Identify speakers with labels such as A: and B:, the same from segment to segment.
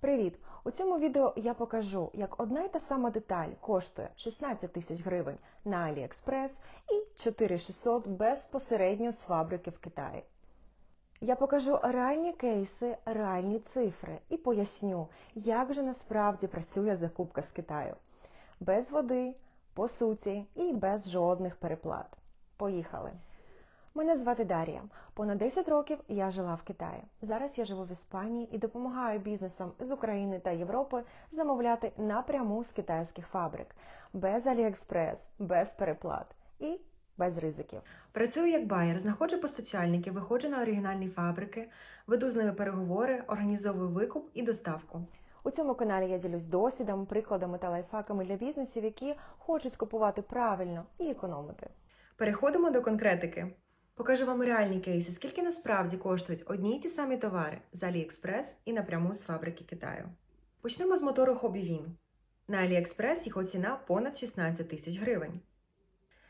A: Привіт! У цьому відео я покажу, як одна й та сама деталь коштує 16 тисяч гривень на AliExpress і 4600 безпосередньо з фабрики в Китаї. Я покажу реальні кейси, реальні цифри і поясню, як же насправді працює закупка з Китаю. Без води, по суті і без жодних переплат. Поїхали! Мене звати Дар'я. Понад 10 років я жила в Китаї. Зараз я живу в Іспанії і допомагаю бізнесам з України та Європи замовляти напряму з китайських фабрик, без Аліекспрес, без переплат і без ризиків.
B: Працюю як байер, знаходжу постачальників, виходжу на оригінальні фабрики, веду з ними переговори, організовую викуп і доставку.
A: У цьому каналі я ділюсь досвідом, прикладами та лайфхаками для бізнесів, які хочуть купувати правильно і економити.
B: Переходимо до конкретики. Покажу вам реальні кейси, скільки насправді коштують одні й ті самі товари з AliExpress і напряму з фабрики Китаю. Почнемо з мотору Hobby На AliExpress його ціна понад 16 тисяч гривень.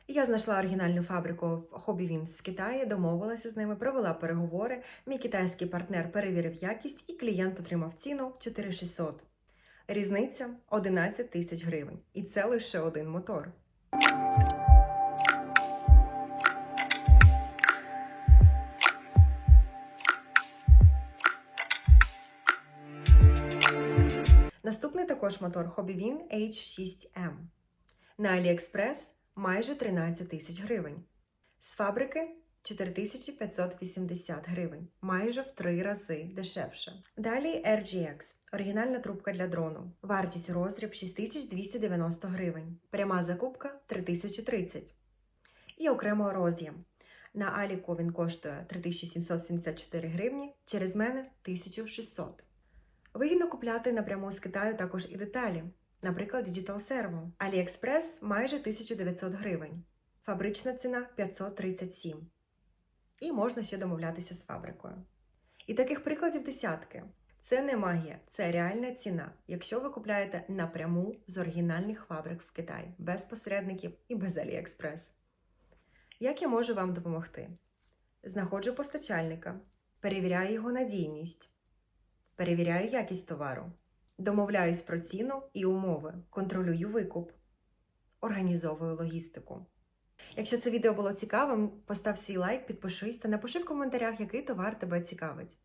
B: Я знайшла оригінальну фабрику в Hobby в Китаї, домовилася з ними, провела переговори. Мій китайський партнер перевірив якість, і клієнт отримав ціну 4600. Різниця 11 тисяч гривень. І це лише один мотор. Наступний також мотор Hobby H6M. На AliExpress майже 13 тисяч гривень. З фабрики 4580 гривень, майже в три рази дешевше. Далі RGX – оригінальна трубка для дрону. Вартість роздріб 6290 гривень. Пряма закупка 3030. І окремо роз'єм. На Аліку він коштує 3774 гривні, через мене 1600. Вигідно купляти напряму з Китаю також і деталі, наприклад, Digital Servo. AliExpress майже 1900 гривень, фабрична ціна 537. І можна ще домовлятися з фабрикою. І таких прикладів десятки. Це не магія, це реальна ціна, якщо ви купляєте напряму з оригінальних фабрик в Китаї, без посередників і без AliExpress. Як я можу вам допомогти? Знаходжу постачальника, перевіряю його надійність. Перевіряю якість товару, домовляюсь про ціну і умови, контролюю викуп, організовую логістику. Якщо це відео було цікавим, постав свій лайк, підпишись та напиши в коментарях, який товар тебе цікавить.